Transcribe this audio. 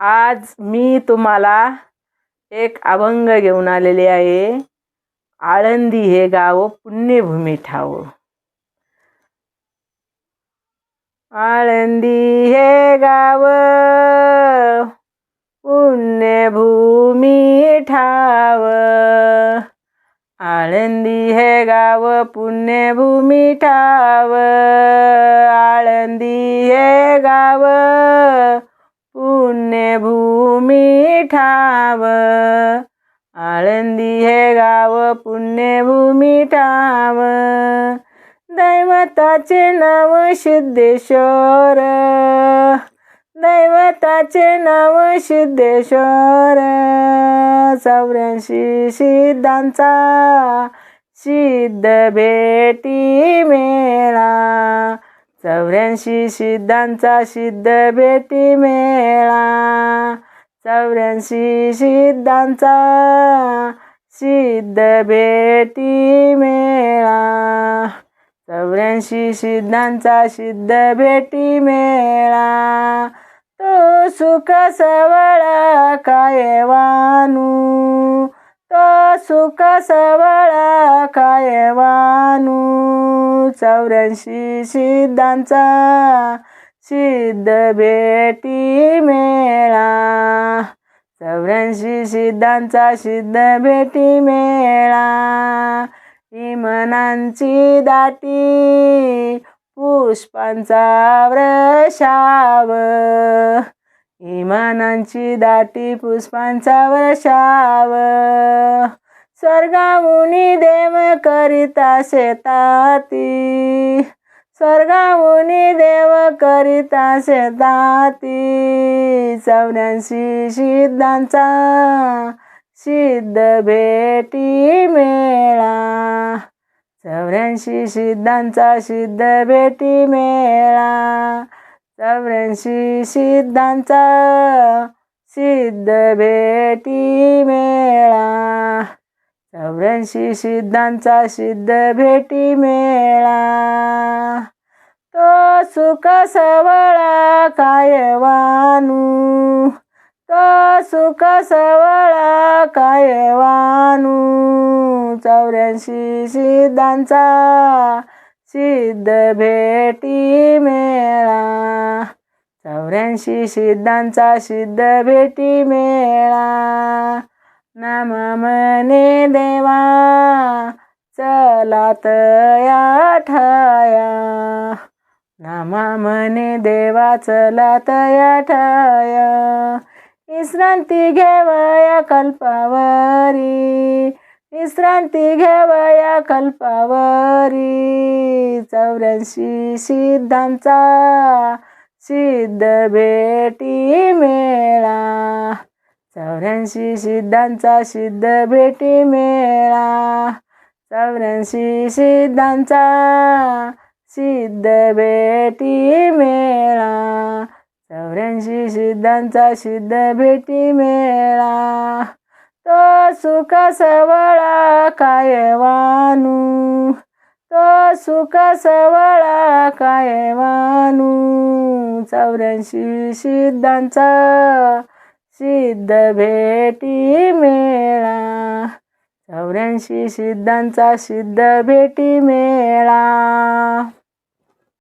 आज मी तुम्हाला एक अभंग घेऊन आलेले आहे. आळंदी हे गाव पुण्यभूमी ठाव. आळंदी हे गाव पुण्यभूमी ठाव. आळंदी हे गाव पुण्यभूमी ठाव. आळंदी हे गाव ठाव. आळंदी हे गाव पुण्यभूमी ठाव. दैवताचे नाव सिद्धेश्वर. दैवताचे नाव सिद्धेश्वर. चौऱ्याऐंशी सिद्धांचा सिद्ध भेटी मेळा. चौऱ्याऐंशी सिद्धांचा सिद्ध भेटी मेळा. चौऱ्याऐंशी सिद्धांचा सिद्ध भेटी मेळा. चौऱ्याऐंशी सिद्धांचा सिद्ध भेटी मेळा. तो सुख सवळा काय वानू? तो सुख सवळा काय वानू? चौऱ्याऐंशी सिद्धांचा सिद्ध भेटी मेळा. चौऱ्याऐंशी सिद्धांचा सिद्ध भेटी मेळा. इमनांची दाटी पुष्पांचा वृषाव इमानांची दाटी पुष्पांचा वृषाव स्वर्गामुनी देव करिता शेताती स्वर्गामुनी देव करिता शेताती चौऱ्याऐंशी सिद्धांचा सिद्ध भेटी मेळा. चौऱ्याऐंशी सिद्धांचा सिद्ध भेटी मेळा. चौऱ्याऐंशी सिद्धांचा सिद्ध भेटी मेळा. चौऱ्याऐंशी सिद्धांचा सिद्ध भेटी मेळा. तो सुख सवळा काय वानू तो सुख सवळा काय वानू चौऱ्याऐंशी सिद्धांचा सिद्ध भेटी मेळा. चौऱ्याऐंशी सिद्धांचा सिद्ध भेटी मेळा. नाम म्हणे देवा चलात या ठाया। नामा म्हणे देवा चलात या ठाया। विश्रांती घेवया कल्पावरी विश्रांती घेवया कल्पावरी। चौऱ्याऐंशी सिद्धांचा सिद्ध भेटी मेळा। चौऱ्याऐंशी सिद्धांचा सिद्ध भेटी मेळा. चौऱ्याऐंशी सिद्धांचा सिद्ध भेटी मेळा. चौऱ्याऐंशी सिद्धांचा सिद्ध भेटी मेळा. तो सुख सवळा काय वानू तो सुख सवळा काय वानू चौऱ्याऐंशी सिद्धांचा सिद्ध भेटी मेळा. चौऱ्याऐंशी सिद्धांचा सिद्ध भेटी मेळा.